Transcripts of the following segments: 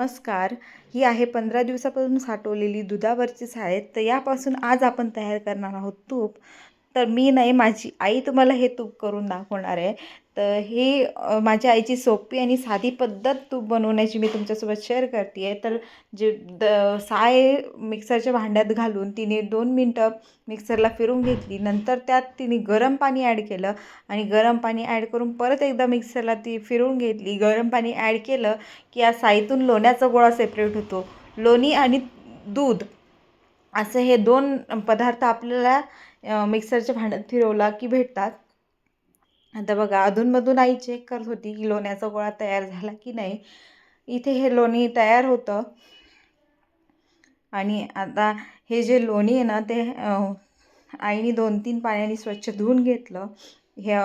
नमस्कार. ही आहे पंधरा दिवसापासून साठवलेली दुधावरची साय तर यापासून आज आपण तयार करणार आहोत तूप. तर मी नाही माझी आई तुम्हाला हे तूप करून दाखवणार आहे. तर ही माझ्या आईची सोपी आणि साधी पद्धत तूप बनवण्याची मी तुमच्यासोबत शेअर करते आहे. तर जे द साय मिक्सरच्या भांड्यात घालून तिने दोन मिनटं मिक्सरला फिरून घेतली. नंतर त्यात तिने गरम पाणी ॲड केलं आणि गरम पाणी ॲड करून परत एकदा मिक्सरला ती फिरून घेतली. गरम पाणी ॲड केलं की या साईतून लोण्याचा गोळा सेपरेट होतो. लोणी आणि दूध असं हे दोन पदार्थ आपल्याला मिक्सरच्या भांड्यात फिरवला की भेटतात. आता बघा अधूनमधून आई चेक करत होती की लोण्याचा गोळा तयार झाला की नाही. इथे हे लोणी तयार होतं. आणि आता हे जे लोणी आहे ना ते आईने दोन तीन पाण्याने स्वच्छ धुवून घेतलं. हे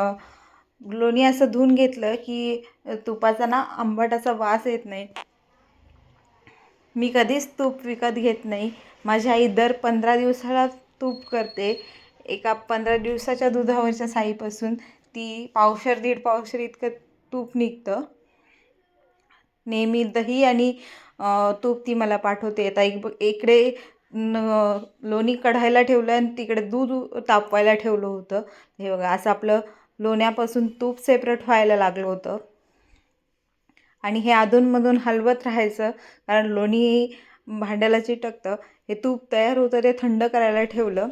लोणी असं धुवून घेतलं की तुपाचा ना आंबट असा वास येत नाही. मी कधीच तूप विकत घेत नाही. माझी आई दर पंधरा दिवसाला तूप करते. एका पंधरा दिवसाच्या दुधावरच्या साईपासून ती पावशर दीड पावशर इतकं तूप निघतं. नेहमी दही आणि तूप ती मला पाठवते. आता एक इकडे न लोणी कढायला ठेवलं आणि तिकडे दूध तापवायला ठेवलं होतं. हे बघा असं आपलं लोण्यापासून तूप सेपरेट व्हायला लागलं होतं. आणि हे अधूनमधून हलवत राहायचं. कारण लोणी भांड्याला चिटकतं हे तूप तयार होतं ते थंड करायला ठेवलं.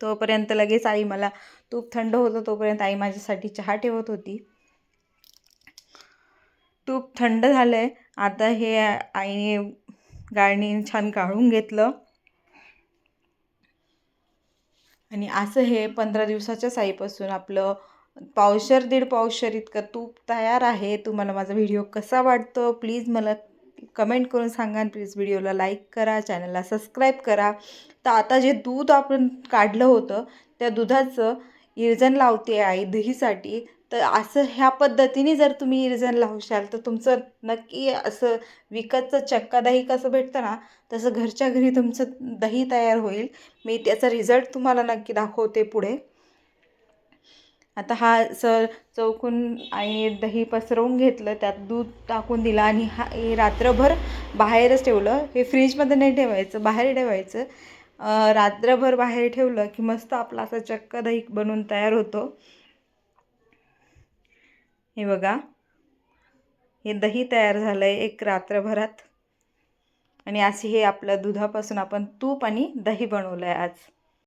तोपर्यंत लगेच आई मला तूप थंड होतं तोपर्यंत आई माझ्यासाठी चहा ठेवत होती. तूप थंड झालं आहे आता हे आईने गाळणीने छान गाळून घेतलं. आणि असं हे पंधरा दिवसाच्या साईपासून आपलं पावशर दीड पावशर इतकं तूप तयार आहे. तुम्हाला माझा व्हिडिओ कसा वाटतो? प्लीज मला कमेंट करून सांगा प्लीज व्हिडिओला लाईक करा चॅनलला सबस्क्राईब करा. तर आता जे दूध आपण काढलं होतं त्या दुधाचं इरजण लावते आई दहीसाठी. तर असं ह्या पद्धतीने जर तुम्ही इरजण लावशाल तर तुमचं नक्की असं विकतचं चक्का दही कसं भेटतं ना तसं घरच्या घरी तुमचं दही तयार होईल. मी त्याचा रिझल्ट तुम्हाला नक्की दाखवते पुढे. आता हा असं चौकून आणि दही पसरवून घेतलं त्यात दूध टाकून दिलं आणि हा हे रात्रभर बाहेरच ठेवलं. हे फ्रीजमध्ये नाही ठेवायचं बाहेर ठेवायचं. रात्रभर बाहेर ठेवलं की मस्त आपला असा चक्क दही बनवून तयार होतो. हे बघा. हे दही तयार झालं आहे एक रात्रभरात. आणि असे हे आपलं दुधापासून आपण तूप आणि दही बनवलं आहे आज.